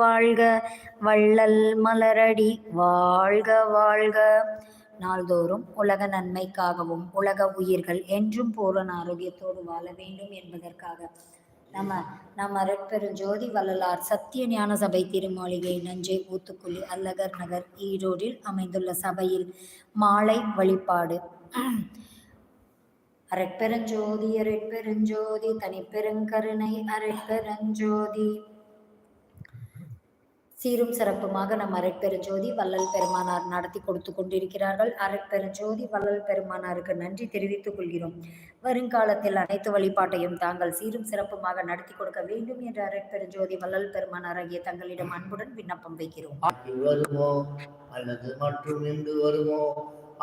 வாழ்க வள்ளல் மலரடி வாழ்க வாழ்க. நாள்தோறும் உலக நன்மைக்காகவும் உலக உயிர்கள் என்றும் பூரண ஆரோக்கியத்தோடு வாழ வேண்டும் என்பதற்காக நம்ம நம்ம அருட்பெருஞ்சோதி வள்ளலார் சத்திய ஞான சபை திருமாளிகை நஞ்சை ஊத்துக்குழி அல்லகர் நகர் ஈரோடில் அமைந்துள்ள சபையில் மாலை வழிபாடு. அரட்பெருஞ்சோதி அரட்பெருஞ்சோதி தனிப்பெருங்கருணை அரட்பெருஞ்சோதி. சீரும் சிறப்புமாக நம் அரைப்பெருஞ்சோதி வள்ளல் பெருமானார் நடத்தி கொடுத்து கொண்டிருக்கிறார்கள். அரைப்பெருஞ்சோதி வள்ளல் பெருமானாருக்கு நன்றி தெரிவித்துக் கொள்கிறோம். வருங்காலத்தில் அனைத்து வழிபாட்டையும் தாங்கள் சீரும் சிறப்புமாக நடத்தி கொடுக்க வேண்டும் என்று அரைப்பெருஞ்சோதி வள்ளல் பெருமானார் ஆகிய தங்களிடம் அன்புடன் விண்ணப்பம் வைக்கிறோம். வருமோ அல்லது மற்றும் இன்று வருமோ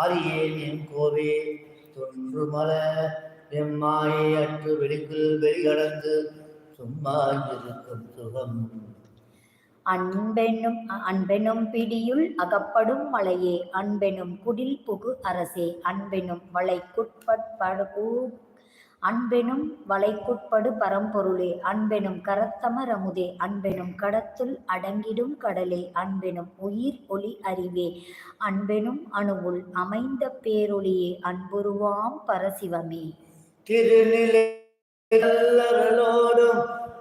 அறியேன் என் கோவே. தொன்று மல எம்மாயை அற்று வெளிக்குள் வெளிகடந்து சும்மா இருக்கும் சுகம் அன்பெனும் அன்பெனும் பிடியுள் அகப்படும் மலையே அன்பெனும் குடில் புகு அரசே அன்பெனும் வளைக்குட்படு அன்பெனும் வளைக்குட்படு பரம்பொருளே அன்பெனும் கரத்தமரமுதே அன்பெனும் கடத்துள் அடங்கிடும் கடலே அன்பெனும் உயிர் ஒளி அறிவே அன்பெனும் அணுவுள் அமைந்த பேரொளியே அன்புருவாம் பரசிவமே. திருநிலை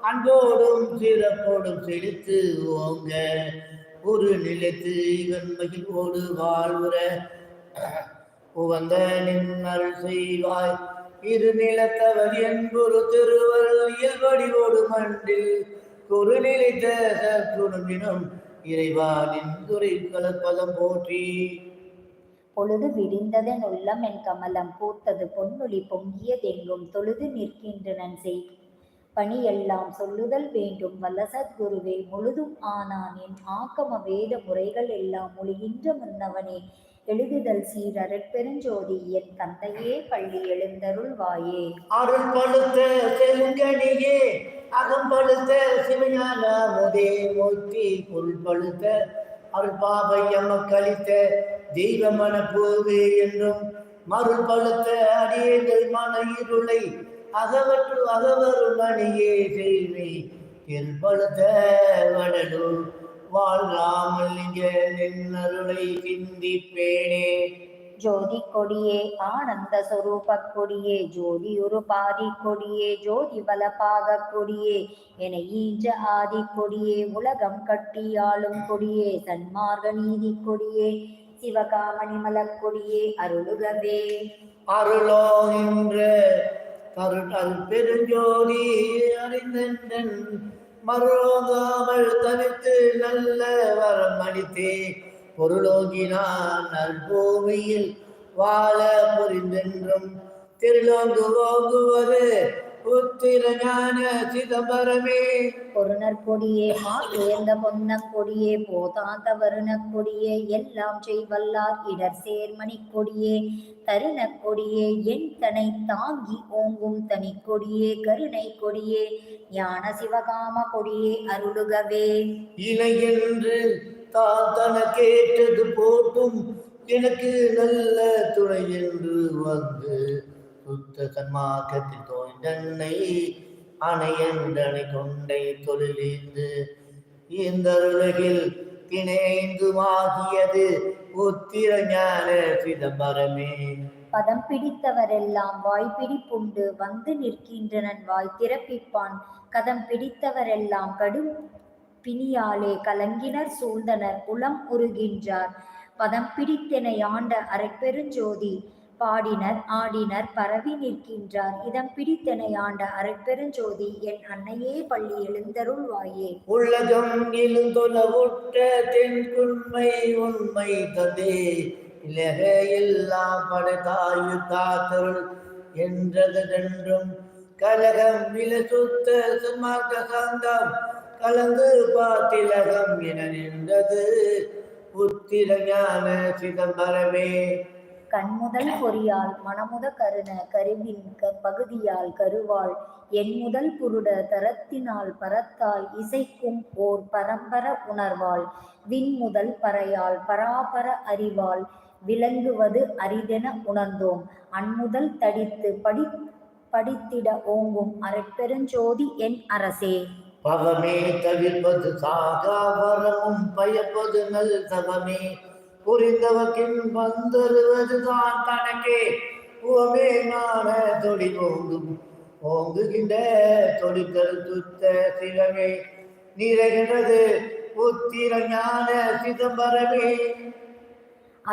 அன்போடும் சிறப்போடும் செழித்து ஓங்க. ஒரு நிலைத்து இவன் மகிழ்வோடு வாழ்வுற. உவந்த நின்னல் செய்வாய். இரு நிலத்தவர் என்பொரு திருவருள் இயல்படிவோடு மண்டில். ஒரு நிலைத்த குடும்பினும் இறைவா நின் துறை கலப்பதம் போற்றி. பொழுது விடிந்ததன் உள்ளம் என் கமலம் பூத்தது பொன்னொழி பொங்கியதெங்கும் தொழுது நிற்கின்றனன் செய். பணியெல்லாம் சொல்லுதல் வேண்டும். வல்ல சத்குருவே முழுதும் ஆனான். என் ஆக்கம வேத முறைகள் எல்லாம் மொழிகின்ற முன்னவனே எழுதுதல் சீரற் பெருஞ்சோதி என் தந்தையே பள்ளி எழுந்தருள் வாயே அருள் பழுத்த செங்கனியே அகம் பழுத்த முதே மூர்த்தி பொருள் பழுத்த அருள் பாபை எமக்களித்த தெய்வ மனப்பூவே என்றும் மருள் பழுத்த அடியேங்கள் மன இருளை அகவற்று அகவரும் மணியே செய்வே. என்பழுத்த வடலூர் வாழ்ராமல் இங்க நின்னருளை சிந்திப்பேனே. ஜோதி கொடியே ஆனந்த சொரூப கொடியே ஜோதி ஒரு பாதி கொடியே ஜோதி பலபாக கொடியே. என ஈன்ற ஆதி கொடியே உலகம் கட்டி ஆளும் கொடியே சன்மார்க்க நீதி கொடியே சிவகாமணி மலக்கொடியே அருளுகவே அருளோ என்ற கருணல் பெருஞ்சோதி அறிந்தென்றன் மருளோகாமல் தவித்து நல்ல வரம் அளித்தே பொருளோங்கினான் நற்பூமியில் வாழ புரிந்தென்றும் திருளோங்கு ஓங்குவது பொருணர் கொடியே மா உயர்ந்த பொன்ன கொடியே போதாந்த வருண கொடியே எல்லாம் செய்வல்லார் இடர் சேர்மணி கொடியே தருண கொடியே என் தனை தாங்கி ஓங்கும் தனி கொடியே கருணை கொடியே ஞான சிவகாம கொடியே அருளுகவே. இலை என்று தான் தன கேட்டது போட்டும் எனக்கு நல்ல துணை என்று வந்து சுத்த சன்மார்க்கத்தில் தோய்ந்தன்னை அணையண்டனை கொண்டை தொழிலிந்து இந்த உலகில் பிணைந்துமாகியது உத்திர ஞான சிதம்பரமே. பதம் பிடித்தவரெல்லாம் வாய் பிடிப்புண்டு வந்து நிற்கின்றனன் வாய் திறப்பிப்பான். கதம் பிடித்தவரெல்லாம் கடும் பிணியாலே கலங்கினர் சூழ்ந்தனர் புலம் உருகின்றார். பதம் பிடித்தென ஆண்ட அரைப்பெருஞ்சோதி பாடினர் ஆடினர் பரவி நிற்கின்றார். இதம் பிடித்தனை ஆண்ட அரைப்பெருஞ்சோதி என் அன்னையே பள்ளி எழுந்தருள் வாயே. உள்ளகம் எழுந்தொல தென்குண்மை உண்மை தந்தே இலக எல்லாம் படைத்தாயு தாத்தருள் என்றதென்றும் கலகம் விலசுத்த சுத்த சன்மார்க்க சாந்தம் கலந்து பாத்திலகம் என நின்றது. புத்திர ஞான சிதம்பரமே கண்முதல் பொறியால் மனமுத கருண கருவின் க பகுதியால் கருவாள் என் முதல் புருட தரத்தினால் பரத்தால் இசைக்கும் ஓர் பரம்பர உணர்வாள். விண் முதல் பறையால் பராபர அறிவால் விளங்குவது அரிதென உணர்ந்தோம். அன்முதல் தடித்து படி படித்திட ஓங்கும் அரட்பெருஞ்சோதி என் அரசே. பவமே தவிர்ப்பது சாகா வரமும் பயப்பது நல் தவமே. புரிந்தவக்கின் வந்தருவதுதான் தனக்கே. உவமே நாட தொடி ஓங்கும் ஓங்குகின்ற தொடித்தல் துத்த சிவமே நிறைகின்றது புத்திர ஞான சிதம்பரமே.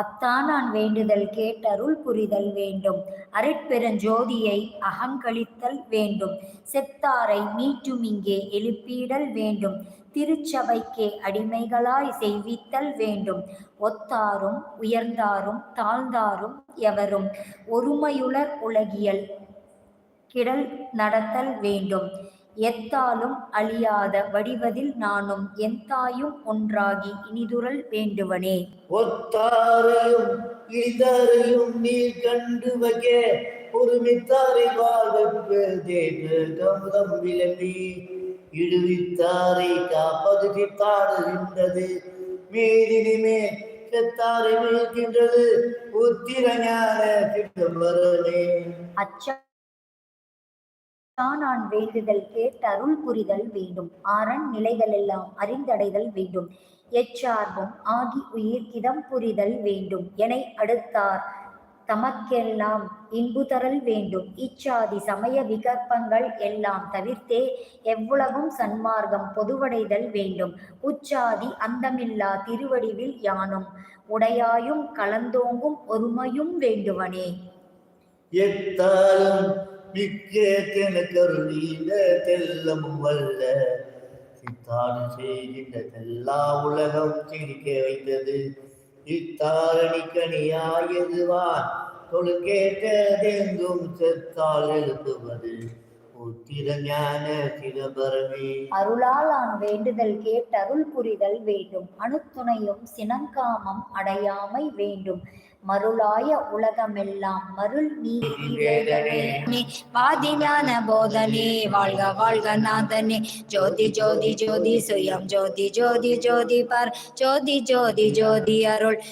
அத்தான் நான் வேண்டுதல் கேட்டருள் புரிதல் வேண்டும். அருட்பெருஞ்சோதியை அகங்களித்தல் வேண்டும். செத்தாரை மீட்டும் இங்கே எழுப்பிடல் வேண்டும். திருச்சபைக்கே அடிமைகளாய் செய்வித்தல் வேண்டும். ஒத்தாரும் உயர்ந்தாரும் தாழ்ந்தாரும் எவரும் ஒருமையுளர் உலகியல் கிடல் நடத்தல் வேண்டும். எத்தாலும் அழியாத வடிவதில் நானும் எந்தாயும் ஒன்றாகி இனிதுரல் வேண்டுவனே. ஒத்தாரையும் இழிதாரையும் நீர் கண்டு வைக்க ஒருமித்தாரை கமுதம் விளம்பி இடுவித்தாரை காப்பது சித்தாடுகின்றது மீதினிமே செத்தாரை மீழ்கின்றது. உத்திர ஞான சிதம்பரமே அச்சா நான் வேண்டுதல் கேட்டருள் புரிதல் வேண்டும். ஆறன் நிலைகளெல்லாம் அறிந்தடைதல் வேண்டும். எச்சார்பும் ஆகி உயிர்க்கிதம் புரிதல் வேண்டும். என அடுத்தார் தமக்கெல்லாம் இன்புதரல் வேண்டும். இச்சாதி சமய விகற்பங்கள் எல்லாம் தவிர்த்தே எவ்வுலகும் சன்மார்க்கம் பொதுவடைதல் வேண்டும். உச்சாதி அந்தமில்லா திருவடிவில் யானும் உடையாயும் கலந்தோங்கும் ஒருமையும் வேண்டுவனே. எத்தாலும் மிக்க தெனக்கருளீந்த தெல்லம் வல்ல. சித்தாடு செய்கின்ற தெல்லா உலகம் சிரிக்க வைத்தது. இத்தாரணி கனியாயதுவான் தொழுக்கேட்டதெங்கும் செத்தால் எழுப்புவது அருளால் ஆன் வேண்டுதல் கேட்டருள் புரிதல் வேண்டும். அணுத்துணையும் சினங்காமம் அடையாமை வேண்டும். மருளாய உலகமெல்லாம் மருள் நீ வேதனே பாதி ஞான போதனே வாழ்க வாழ்க நாதனே. ஜோதி ஜோதி ஜோதி சுயம் ஜோதி ஜோதி ஜோதி பர். ஜோதி ஜோதி ஜோதி அருள்.